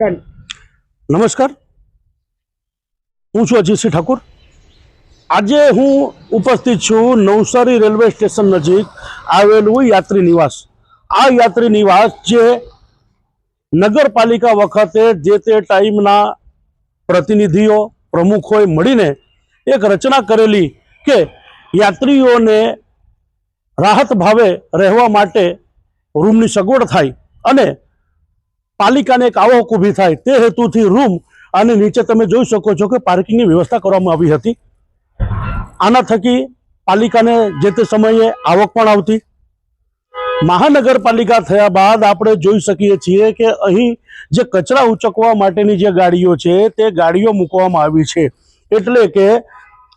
નમસ્કાર. હું છું અજીતસિંહ ઠાકુર. આજે હું ઉપસ્થિત છું નવસારી રેલવે સ્ટેશન નજીક આવેલું યાત્રી નિવાસ. આ યાત્રી નિવાસ જે નગરપાલિકા વખતે જે તે ટાઈમના પ્રતિનિધિઓ, પ્રમુખોએ મળીને એક રચના કરેલી કે યાત્રીઓને રાહત ભાવે રહેવા માટે રૂમની સગવડ થાય અને પાલિકાને એક આવક ઊભી થાય તે હેતુથી રૂમ અને નીચે તમે જોઈ શકો છો કે પાર્કિંગની વ્યવસ્થા કરવામાં આવી હતી. આના થકી પાલિકાને જે તે સમયે આવક પણ આવતી. મહાનગરપાલિકા થયા બાદ આપણે જોઈ શકીએ છીએ કે અહીં જે કચરા ઉચકવા માટેની જે ગાડીઓ છે તે ગાડીઓ મૂકવામાં આવી છે. એટલે કે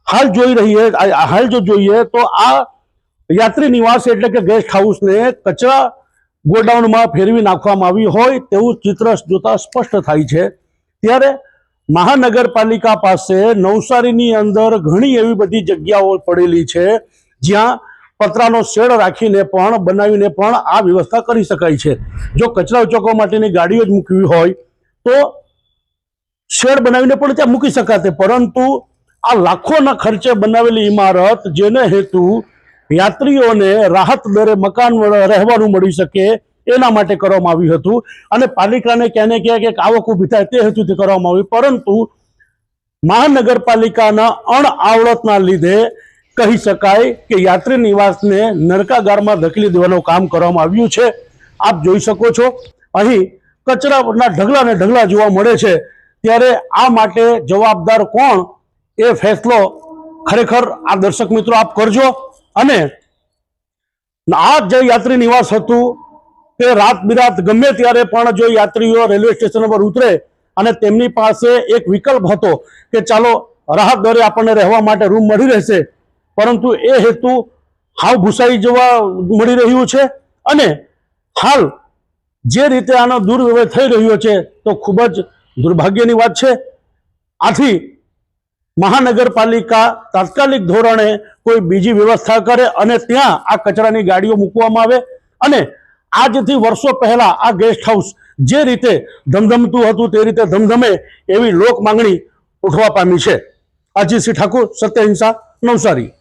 હાલ જોઈ રહીએ હાલ જો જોઈએ તો આ યાત્રી નિવાસ એટલે કે ગેસ્ટ હાઉસને કચરા ગોડાઉનમાં ફેરવી નાખવામાં આવી હોય તેવું ચિત્ર જોતા સ્પષ્ટ થાય છે. ત્યારે મહાનગરપાલિકા પાસે નવસારીની અંદર ઘણી એવી બધી જગ્યાઓ પડેલી છે, જ્યાં પતરાનો શેડ રાખીને પણ, બનાવીને પણ આ વ્યવસ્થા કરી શકાય છે. જો કચરા ઉચકવા માટેની ગાડીઓ જ મૂકવી હોય, તો શેડ બનાવીને પણ ત્યાં મૂકી શકાતે પરંતુ આ લાખોના ખર્ચે બનાવેલી ઇમારત જેને હેતુ યાત્રીઓને રાહત દરે મકાન રહેવાનું મળી શકે એના માટે કરવામાં આવ્યું હતું. અને પાલિકાને ક્યાં ને ક્યાંક એક આવક ઊભી થાય તે હેતુથી કરવામાં આવી પરંતુ મહાનગરપાલિકાના અણઆવડતના લીધે કહી શકાય કે યાત્રી નિવાસને નરકાગારમાં ધકેલી દેવાનું કામ કરવામાં આવ્યું છે. આપ જોઈ શકો છો. અહીં કચરાના ઢગલા ને ઢગલા જોવા મળે છે. ત્યારે આ માટે જવાબદાર કોણ? એ ફેસલો ખરેખર આ દર્શક મિત્રો આપ કરજો. અને આ જે યાત્રી નિવાસ હતું, તે રાત બિરાત ગમે ત્યારે પણ જો યાત્રીઓ રેલવે સ્ટેશન પર ઉતરે અને તેમની પાસે એક વિકલ્પ હતો કે ચાલો, રાહત દરે આપણને રહેવા માટે રૂમ મળી રહેશે. પરંતુ એ હેતુ હાવ ભૂસાઈ જવા મળી રહ્યું છે અને હાલ જે રીતે આનો દુર્વ્યવહાર થઈ રહ્યો છે, તો ખૂબ જ દુર્ભાગ્યની વાત છે. આથી મહાનગરપાલિકા તાત્કાલિક ધોરણે કોઈ બીજી વ્યવસ્થા કરે અને ત્યાં આ કચરાની ગાડીઓ મૂકવામાં આવે અને આજથી વર્ષો પહેલા આ ગેસ્ટ હાઉસ જે રીતે ધમધમતું હતું તે રીતે ધમધમે એવી લોક માંગણી ઉઠવા પામી છે. અજીતસિંહ ઠાકુર સત્યહિંસા નવસારી.